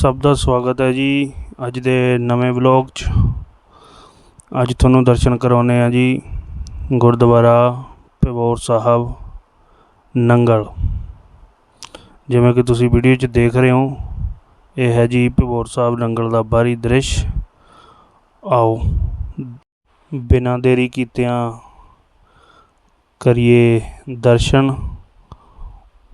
ਸਭ ਦਾ ਸਵਾਗਤ ਹੈ ਜੀ ਅੱਜ ਦੇ ਨਵੇਂ ਵਲੌਗ 'ਚ। ਅੱਜ ਤੁਹਾਨੂੰ ਦਰਸ਼ਨ ਕਰਾਉਨੇ ਆ ਜੀ ਗੁਰਦੁਆਰਾ ਪਿਬੌਰ ਸਾਹਿਬ, ਨੰਗਲ। ਜਿਵੇਂ ਕਿ ਤੁਸੀਂ ਵੀਡੀਓ 'ਚ ਦੇਖ ਰਹੇ ਹੋ, ਇਹ ਹੈ ਜੀ ਪਿਬੌਰ ਸਾਹਿਬ ਨੰਗਲ ਦਾ ਬਾਹਰੀ ਦ੍ਰਿਸ਼। ਆਓ, ਬਿਨਾਂ ਦੇਰੀ ਕੀਤਿਆਂ ਕਰੀਏ ਦਰਸ਼ਨ।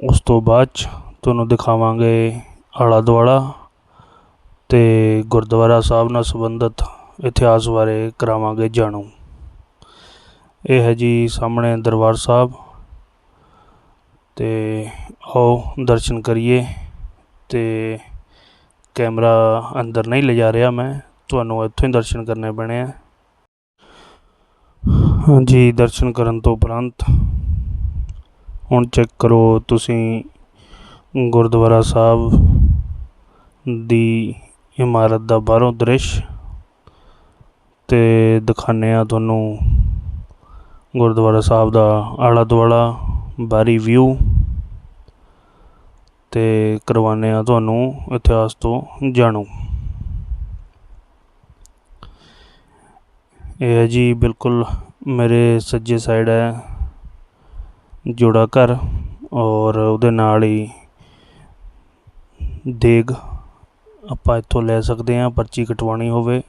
ਉਸ ਤੋਂ ਬਾਅਦ 'ਚ ਤੁਹਾਨੂੰ ਦਿਖਾਵਾਂਗੇ ਆਲਾ ਦੁਆਲਾ ਅਤੇ ਗੁਰਦੁਆਰਾ ਸਾਹਿਬ ਨਾਲ ਸੰਬੰਧਿਤ ਇਤਿਹਾਸ ਬਾਰੇ ਕਰਾਵਾਂਗੇ ਜਾਣੂ। ਇਹ ਹੈ ਜੀ ਸਾਹਮਣੇ ਦਰਬਾਰ ਸਾਹਿਬ। ਅਤੇ ਆਓ ਦਰਸ਼ਨ ਕਰੀਏ। ਤੇ ਕੈਮਰਾ ਅੰਦਰ ਨਹੀਂ ਲਿਜਾ ਰਿਹਾ ਮੈਂ। ਤੁਹਾਨੂੰ ਇੱਥੋਂ ਹੀ ਦਰਸ਼ਨ ਕਰਨੇ ਪੈਣੇ ਆ। ਹਾਂਜੀ, ਦਰਸ਼ਨ ਕਰਨ ਤੋਂ ਉਪਰੰਤ ਹੁਣ ਚੈੱਕ ਕਰੋ ਤੁਸੀਂ ਗੁਰਦੁਆਰਾ ਸਾਹਿਬ ਦੀ ਇਮਾਰਤ ਦਾ ਬਾਹਰੋਂ ਦ੍ਰਿਸ਼ ਤੇ ਦਿਖਾਉਂਦੇ ਹਾਂ ਤੁਹਾਨੂੰ ਗੁਰਦੁਆਰਾ ਸਾਹਿਬ ਦਾ ਆਲਾ ਦੁਆਲਾ ਬਾਹਰੀ ਵਿਊ ਤੇ ਕਰਵਾਉਂਦੇ ਹਾਂ ਤੁਹਾਨੂੰ ਇਤਿਹਾਸ ਤੋਂ ਜਾਣੂ। ਇਹ ਹੈ ਜੀ ਬਿਲਕੁਲ ਮੇਰੇ ਸੱਜੇ ਸਾਈਡ ਹੈ ਜੋੜਾ ਘਰ ਔਰ ਉਹਦੇ ਨਾਲ ਹੀ ਦੇਗ ਆਪਾਂ ਇੱਥੋਂ ਲੈ ਸਕਦੇ ਹਾਂ, ਪਰਚੀ ਕਟਵਾਉਣੀ ਹੋਵੇ।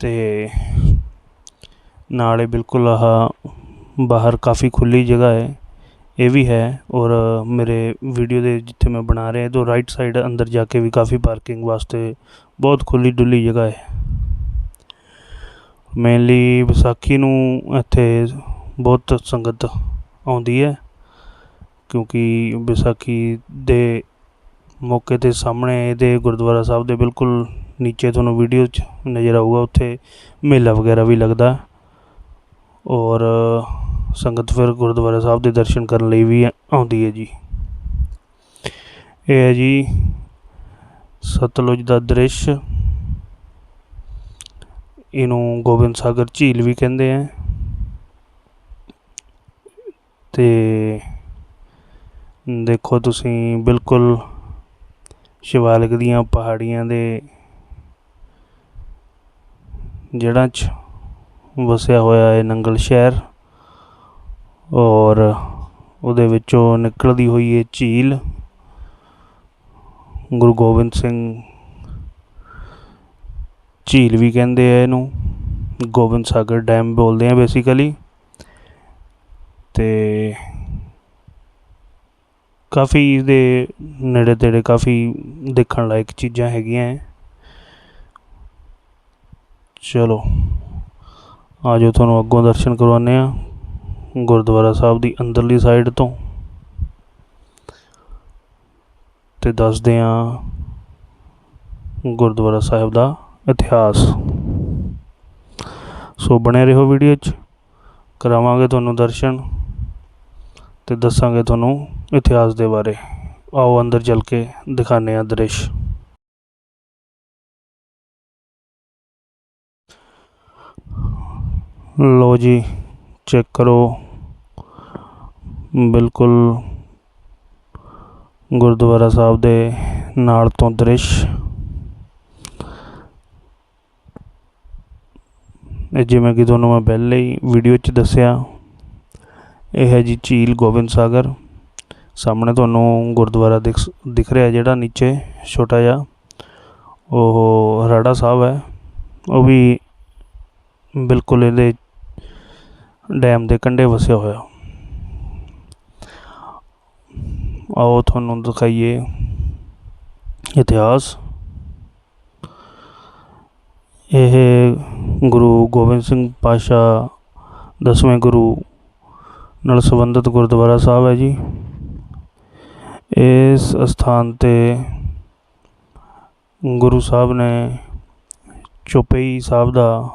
ਤੇ ਨਾਲੇ ਬਿਲਕੁਲ ਆਹ ਬਾਹਰ ਕਾਫੀ ਖੁੱਲੀ ਜਗ੍ਹਾ ਹੈ। ਇਹ ਵੀ ਹੈ ਔਰ ਮੇਰੇ ਵੀਡੀਓ ਦੇ ਜਿੱਥੇ ਮੈਂ ਬਣਾ ਰਿਹਾ ਤੋਂ ਰਾਈਟ ਸਾਈਡ ਅੰਦਰ ਜਾ ਕੇ ਵੀ ਕਾਫੀ ਪਾਰਕਿੰਗ ਵਾਸਤੇ ਬਹੁਤ ਖੁੱਲੀ ਡੁੱਲੀ ਜਗ੍ਹਾ ਹੈ। ਮੇਨਲੀ ਵਿਸਾਖੀ ਨੂੰ ਇੱਥੇ ਬਹੁਤ ਸੰਗਤ ਆਉਂਦੀ ਹੈ, ਕਿਉਂਕਿ ਵਿਸਾਖੀ ਦੇ ਮੌਕੇ 'ਤੇ ਸਾਹਮਣੇ ਇਹਦੇ ਗੁਰਦੁਆਰਾ ਸਾਹਿਬ ਦੇ ਬਿਲਕੁਲ ਨੀਚੇ ਤੁਹਾਨੂੰ ਵੀਡੀਓ 'ਚ ਨਜ਼ਰ ਆਊਗਾ, ਉੱਥੇ ਮੇਲਾ ਵਗੈਰਾ ਵੀ ਲੱਗਦਾ। ਔਰ ਸੰਗਤ ਫਿਰ ਗੁਰਦੁਆਰਾ ਸਾਹਿਬ ਦੇ ਦਰਸ਼ਨ ਕਰਨ ਲਈ ਵੀ ਆਉਂਦੀ ਹੈ ਜੀ। ਇਹ ਹੈ ਜੀ ਸਤਲੁਜ ਦਾ ਦ੍ਰਿਸ਼। ਇਹਨੂੰ ਗੋਬਿੰਦ ਸਾਗਰ ਝੀਲ ਵੀ ਕਹਿੰਦੇ ਆ। ਤੇ ਦੇਖੋ ਤੁਸੀਂ ਬਿਲਕੁਲ ਸ਼ਿਵਾਲਿਕ ਦੀਆਂ ਪਹਾੜੀਆਂ ਦੇ ਜੜ੍ਹਾਂ 'ਚ ਵਸਿਆ ਹੋਇਆ ਹੈ ਨੰਗਲ ਸ਼ਹਿਰ ਔਰ ਉਹਦੇ ਵਿੱਚੋਂ ਨਿਕਲਦੀ ਹੋਈ ਹੈ ਝੀਲ ਗੁਰੂ ਗੋਬਿੰਦ ਸਿੰਘ ਝੀਲ ਵੀ ਕਹਿੰਦੇ ਆ ਇਹਨੂੰ, ਗੋਬਿੰਦ ਸਾਗਰ ਡੈਮ ਬੋਲਦੇ ਆ ਬੇਸਿਕਲੀ ਤੇ ਕਾਫੀ ਇਹਦੇ ਨੇੜੇ ਤੇੜੇ ਕਾਫੀ ਦੇਖਣ ਲਾਇਕ ਚੀਜ਼ਾਂ ਹੈਗੀਆਂ ਹੈ ਚਲੋ, ਆਜੋ ਤੁਹਾਨੂੰ ਅੱਗੋਂ ਦਰਸ਼ਨ ਕਰਵਾਉਂਦੇ ਆ ਗੁਰਦੁਆਰਾ ਸਾਹਿਬ ਦੀ ਅੰਦਰਲੀ ਸਾਈਡ ਤੋਂ। ਤੇ ਦੱਸਦੇ ਆ ਗੁਰਦੁਆਰਾ ਸਾਹਿਬ ਦਾ ਇਤਿਹਾਸ। ਸੋ ਬਣੇ ਰਹੋ ਵੀਡੀਓ 'ਚ, ਕਰਾਵਾਂਗੇ ਤੁਹਾਨੂੰ ਦਰਸ਼ਨ ਤੇ ਦੱਸਾਂਗੇ ਤੁਹਾਨੂੰ ਇਤਿਹਾਸ ਦੇ ਬਾਰੇ। ਆਓ ਅੰਦਰ ਚੱਲ ਕੇ ਦਿਖਾਣੇ ਆ ਦ੍ਰਿਸ਼। ਲੋ ਜੀ, ਚੈੱਕ ਕਰੋ। ਬਿਲਕੁਲ ਗੁਰਦੁਆਰਾ ਸਾਹਿਬ ਦੇ ਨਾਲ ਤੋਂ ਦ੍ਰਿਸ਼। ਇਹ ਜਿਵੇਂ ਕਿ ਤੁਹਾਨੂੰ ਮੈਂ ਪਹਿਲੇ ਹੀ ਵੀਡੀਓ 'ਚ ਦੱਸਿਆ, ਇਹ ਹੈ ਜੀ ਝੀਲ ਗੋਬਿੰਦ ਸਾਗਰ। ਸਾਹਮਣੇ ਤੁਹਾਨੂੰ ਗੁਰਦੁਆਰਾ ਦਿਖ ਦਿਖ ਰਿਹਾ ਜਿਹੜਾ ਨੀਚੇ ਛੋਟਾ ਜਿਹਾ, ਉਹ ਰਾੜਾ ਸਾਹਿਬ ਹੈ। ਉਹ ਵੀ ਬਿਲਕੁਲ ਇਹਦੇ ਡੈਮ ਦੇ ਕੰਢੇ ਵਸਿਆ ਹੋਇਆ। ਆਓ ਤੁਹਾਨੂੰ ਦਿਖਾਈਏ ਇਤਿਹਾਸ। ਇਹ ਗੁਰੂ ਗੋਬਿੰਦ ਸਿੰਘ ਪਾਸ਼ਾ ਦਸਵੇਂ ਗੁਰੂ ਨਾਲ ਸੰਬੰਧਿਤ ਗੁਰਦੁਆਰਾ ਸਾਹਿਬ ਹੈ ਜੀ। ਇਸ ਅਸਥਾਨ ਤੇ ਗੁਰੂ ਸਾਹਿਬ ਨੇ ਚੌਪਈ ਸਾਹਿਬ ਦਾ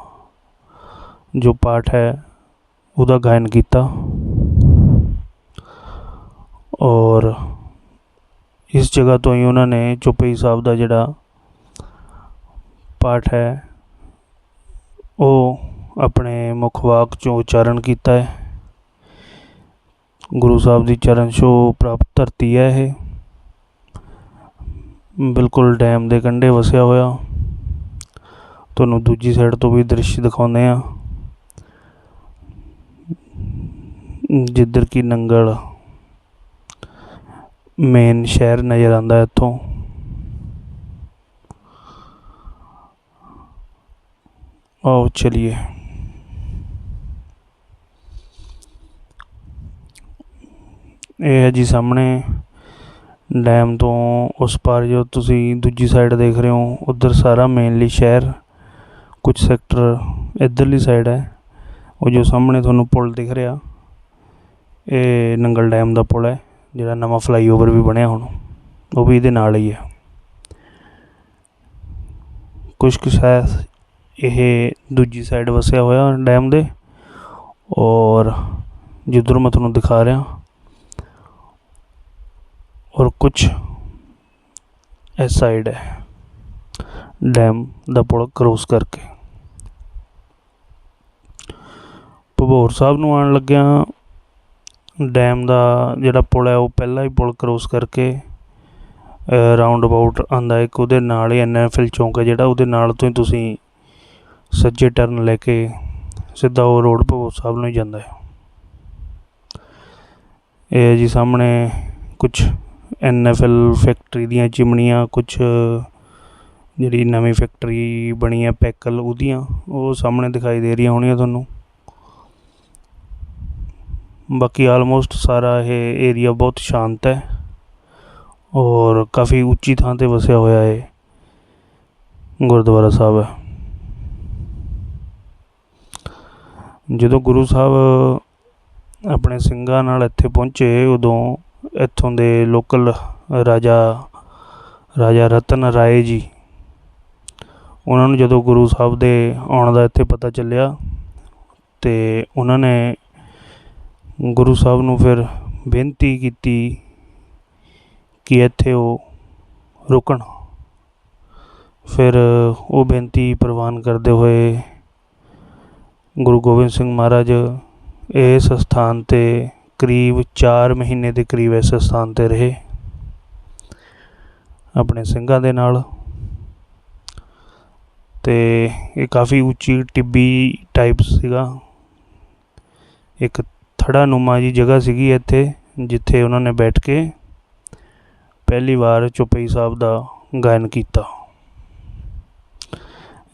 ਜੋ ਪਾਠ ਹੈ, ਉਹਦਾ ਗਾਇਨ ਕੀਤਾ। ਔਰ ਇਸ ਜਗ੍ਹਾ ਤੋਂ ਹੀ ਉਹਨਾਂ ਨੇ ਚੌਪਈ ਸਾਹਿਬ ਦਾ ਜਿਹੜਾ ਪਾਠ ਹੈ, ਉਹ ਆਪਣੇ ਮੁੱਖ ਵਾਕ 'ਚੋਂ ਉਚਾਰਨ ਕੀਤਾ ਹੈ। ਗੁਰੂ ਸਾਹਿਬ ਦੀ ਚਰਨ ਛੋਹ ਪ੍ਰਾਪਤ ਧਰਤੀ ਹੈ ਇਹ। ਬਿਲਕੁਲ ਡੈਮ ਦੇ ਕੰਢੇ ਵਸਿਆ ਹੋਇਆ। ਤੁਹਾਨੂੰ ਦੂਜੀ ਸਾਈਡ ਤੋਂ ਵੀ ਦ੍ਰਿਸ਼ ਦਿਖਾਉਂਦੇ ਆ ਜਿੱਧਰ ਕੀ ਨੰਗਲ ਮੇਨ ਸ਼ਹਿਰ ਨਜ਼ਰ ਆਉਂਦਾ ਇੱਥੋਂ। ਆਓ ਚਲਿਏ। ਇਹ ਹੈ ਜੀ ਸਾਹਮਣੇ। ਡੈਮ ਤੋਂ ਉਸ ਪਾਰ ਜੋ ਤੁਸੀਂ ਦੂਜੀ ਸਾਈਡ ਦੇਖ ਰਹੇ ਹੋ, ਉਧਰ ਸਾਰਾ ਮੇਨਲੀ ਸ਼ਹਿਰ ਕੁਝ ਸੈਕਟਰ ਇਧਰਲੀ ਸਾਈਡ ਹੈ। ਉਹ ਜੋ ਸਾਹਮਣੇ ਤੁਹਾਨੂੰ ਪੁਲ ਦਿਖ ਰਿਹਾ, ਇਹ ਨੰਗਲ ਡੈਮ ਦਾ ਪੁਲ ਹੈ, ਜਿਹੜਾ ਨਵਾਂ ਫਲਾਈਓਵਰ ਵੀ ਬਣਿਆ ਹੁਣ, ਉਹ ਵੀ ਇਹਦੇ ਨਾਲ ਹੀ ਹੈ। ਕੁਝ ਕੁ ਸ਼ਾਇਦ ਇਹ ਦੂਜੀ ਸਾਈਡ ਵਸਿਆ ਹੋਇਆ ਡੈਮ ਦੇ, ਔਰ ਜਿੱਧਰ ਮੈਂ ਤੁਹਾਨੂੰ ਦਿਖਾ ਰਿਹਾ ਔਰ ਕੁਝ ਇਸ ਸਾਈਡ ਹੈ। ਡੈਮ ਦਾ ਪੁਲ ਕਰੋਸ ਕਰਕੇ। ਭਬੌਰ ਸਾਹਿਬ ਨੂੰ ਆਉਣ ਲੱਗਿਆ ਡੈਮ ਦਾ ਜਿਹੜਾ ਪੁਲ ਹੈ, ਉਹ ਪਹਿਲਾਂ ਹੀ ਪੁਲ ਕਰੋਸ ਕਰਕੇ ਰਾਉਂਡ ਅਬਾਊਟ ਆਂਦਾ ਇੱਕ ਉਹਦੇ ਨਾਲ ਹੀ ਐਨਐਫਐਲ ਚੌਂਕ ਹੈ ਜਿਹੜਾ, ਉਹਦੇ ਨਾਲ ਤੋਂ ਹੀ ਤੁਸੀਂ ਸੱਜੇ ਟਰਨ ਲੈ ਕੇ ਸਿੱਧਾ ਉਹ ਰੋਡ ਭਬੋਰ ਸਾਹਿਬ ਨੂੰ ਹੀ ਜਾਂਦਾ ਹੈ। ਇਹ ਜੀ ਸਾਹਮਣੇ ਕੁਝ ਐਨਐਫਐਲ ਫੈਕਟਰੀ ਦੀਆਂ ਚਿਮਨੀਆਂ ਕੁਛ ਜਿਹੜੀ ਨਵੀਂ ਫੈਕਟਰੀ ਬਣੀ ਹੈ ਪੈਕਲ ਉਹਦੀਆਂ, ਉਹ ਸਾਹਮਣੇ ਦਿਖਾਈ ਦੇ ਰਹੀਆਂ ਹੋਣੀਆਂ ਤੁਹਾਨੂੰ। ਬਾਕੀ ਆਲਮੋਸਟ ਸਾਰਾ ਇਹ ਏਰੀਆ ਬਹੁਤ ਸ਼ਾਂਤ ਹੈ ਔਰ ਕਾਫੀ ਉੱਚੀ ਥਾਂ ਤੇ ਵਸਿਆ ਹੋਇਆ ਹੈ ਗੁਰਦੁਆਰਾ ਸਾਹਿਬ ਹੈ। ਜਦੋਂ ਗੁਰੂ ਸਾਹਿਬ ਆਪਣੇ ਸਿੰਘਾਂ ਨਾਲ ਇੱਥੇ ਪਹੁੰਚੇ, ਉਦੋਂ ਇੱਥੋਂ ਦੇ ਲੋਕਲ ਰਾਜਾ ਰਾਜਾ ਰਤਨ ਰਾਏ ਜੀ। ਉਹਨਾਂ ਨੂੰ ਜਦੋਂ ਗੁਰੂ ਸਾਹਿਬ ਦੇ ਆਉਣ ਦਾ ਇੱਥੇ ਪਤਾ ਚੱਲਿਆ ਤੇ ਉਹਨਾਂ ਨੇ ਗੁਰੂ ਸਾਹਿਬ ਨੂੰ ਫਿਰ ਬੇਨਤੀ ਕੀਤੀ ਕਿ ਇੱਥੇ ਉਹ ਰੁਕਣ। ਫਿਰ ਉਹ ਬੇਨਤੀ ਪ੍ਰਵਾਨ ਕਰਦੇ ਹੋਏ ਗੁਰੂ ਗੋਬਿੰਦ ਸਿੰਘ ਮਹਾਰਾਜ ਇਸ ਸਥਾਨ 'ਤੇ ਕਰੀਬ 4 ਮਹੀਨੇ ਦੇ ਕਰੀਬ ਇਸ ਸਥਾਨ 'ਤੇ ਰਹੇ। ਆਪਣੇ ਸਿੰਘਾਂ ਦੇ ਨਾਲ। ਤੇ ਇਹ ਕਾਫੀ ਉੱਚੀ ਟਿੱਬੀ ਟਾਈਪ ਸੀਗਾ। ਇੱਕ ਥੜਾ ਨੁਮਾ ਜੀ ਜਗ੍ਹਾ ਸੀਗੀ ਇੱਥੇ, ਜਿੱਥੇ ਉਹਨਾਂ ਨੇ ਬੈਠ ਕੇ ਪਹਿਲੀ ਵਾਰ ਚੁਪਈ ਸਾਹਿਬ ਦਾ ਗਾਇਨ ਕੀਤਾ।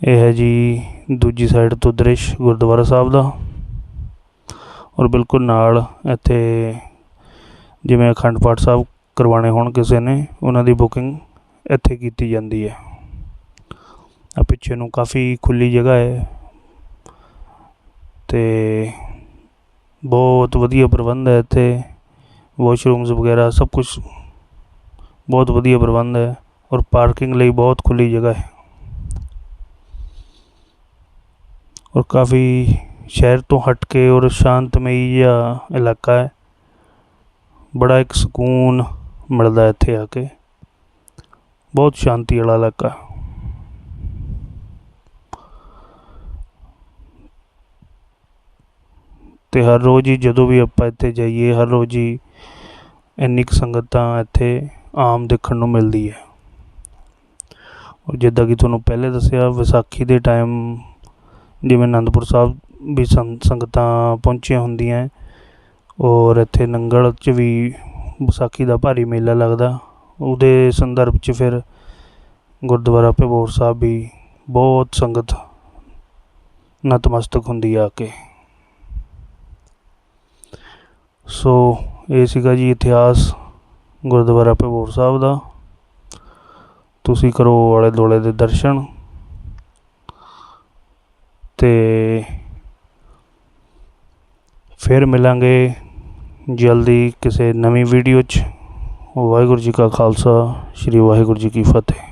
ਇਹ ਹੈ ਜੀ ਦੂਜੀ ਸਾਈਡ ਤੋਂ ਦ੍ਰਿਸ਼ ਗੁਰਦੁਆਰਾ ਸਾਹਿਬ ਦਾ। ਔਰ ਬਿਲਕੁਲ ਨਾਲ ਇੱਥੇ ਜਿਵੇਂ ਅਖੰਡ ਪਾਠ ਸਾਹਿਬ ਕਰਵਾਉਣੇ ਹੋਣ ਕਿਸੇ ਨੇ, ਉਹਨਾਂ ਦੀ ਬੁਕਿੰਗ ਇੱਥੇ ਕੀਤੀ ਜਾਂਦੀ ਹੈ। ਆ ਪਿੱਛੇ ਨੂੰ ਕਾਫੀ ਖੁੱਲੀ ਜਗ੍ਹਾ ਹੈ ਤੇ ਬਹੁਤ ਵਧੀਆ ਪ੍ਰਬੰਧ ਹੈ ਇੱਥੇ। ਵਾਸ਼ਰੂਮਸ ਵਗੈਰਾ ਸਭ ਕੁਝ ਬਹੁਤ ਵਧੀਆ ਪ੍ਰਬੰਧ ਹੈ ਔਰ ਪਾਰਕਿੰਗ ਲਈ ਬਹੁਤ ਖੁੱਲੀ ਜਗ੍ਹਾ ਹੈ। ਔਰ ਕਾਫੀ ਸ਼ਹਿਰ ਤੋਂ ਹਟ ਕੇ ਔਰ ਸ਼ਾਂਤਮਈ ਜਿਹਾ ਇਲਾਕਾ ਹੈ। ਬੜਾ ਇੱਕ ਸਕੂਨ ਮਿਲਦਾ ਇੱਥੇ ਆ ਕੇ। ਬਹੁਤ ਸ਼ਾਂਤੀ ਵਾਲਾ ਇਲਾਕਾ। ਤੇ ਹਰ ਰੋਜ਼ ਹੀ ਜਦੋਂ ਵੀ ਆਪਾਂ ਇੱਥੇ ਜਾਈਏ, ਹਰ ਰੋਜ਼ ਹੀ ਇੰਨੀ ਕੁ ਸੰਗਤ ਤਾਂ ਇੱਥੇ ਆਮ ਦੇਖਣ ਨੂੰ ਮਿਲਦੀ ਹੈ। ਔਰ ਜਿੱਦਾਂ ਕਿ ਤੁਹਾਨੂੰ ਪਹਿਲੇ ਦੱਸਿਆ, ਵਿਸਾਖੀ ਦੇ ਟਾਈਮ ਜਿਵੇਂ ਅਨੰਦਪੁਰ ਸਾਹਿਬ ਵੀ ਸੰ ਸੰਗਤਾਂ ਪਹੁੰਚੀਆਂ ਹੁੰਦੀਆਂ ਔਰ ਇੱਥੇ ਨੰਗਲ 'ਚ ਵੀ ਵਿਸਾਖੀ ਦਾ ਭਾਰੀ ਮੇਲਾ ਲੱਗਦਾ। ਉਹਦੇ ਸੰਦਰਭ 'ਚ ਫਿਰ ਗੁਰਦੁਆਰਾ ਭਬੋਰ ਸਾਹਿਬ ਵੀ ਬਹੁਤ ਸੰਗਤ ਨਤਮਸਤਕ ਹੁੰਦੀ ਆ ਕੇ। ਸੋ ਇਹ ਸੀਗਾ ਜੀ ਇਤਿਹਾਸ ਗੁਰਦੁਆਰਾ ਭਬੋਰ ਸਾਹਿਬ ਦਾ। ਤੁਸੀਂ ਕਰੋ ਆਲੇ ਦੁਆਲੇ ਦੇ ਦਰਸ਼ਨ। ਤੇ ਫਿਰ ਮਿਲਾਂਗੇ ਜਲਦੀ ਕਿਸੇ ਨਵੀਂ ਵੀਡੀਓ 'ਚ। ਵਾਹਿਗੁਰੂ ਜੀ ਕਾ ਖਾਲਸਾ, ਸ੍ਰੀ ਵਾਹਿਗੁਰੂ ਜੀ ਕੀ ਫਤਿਹ।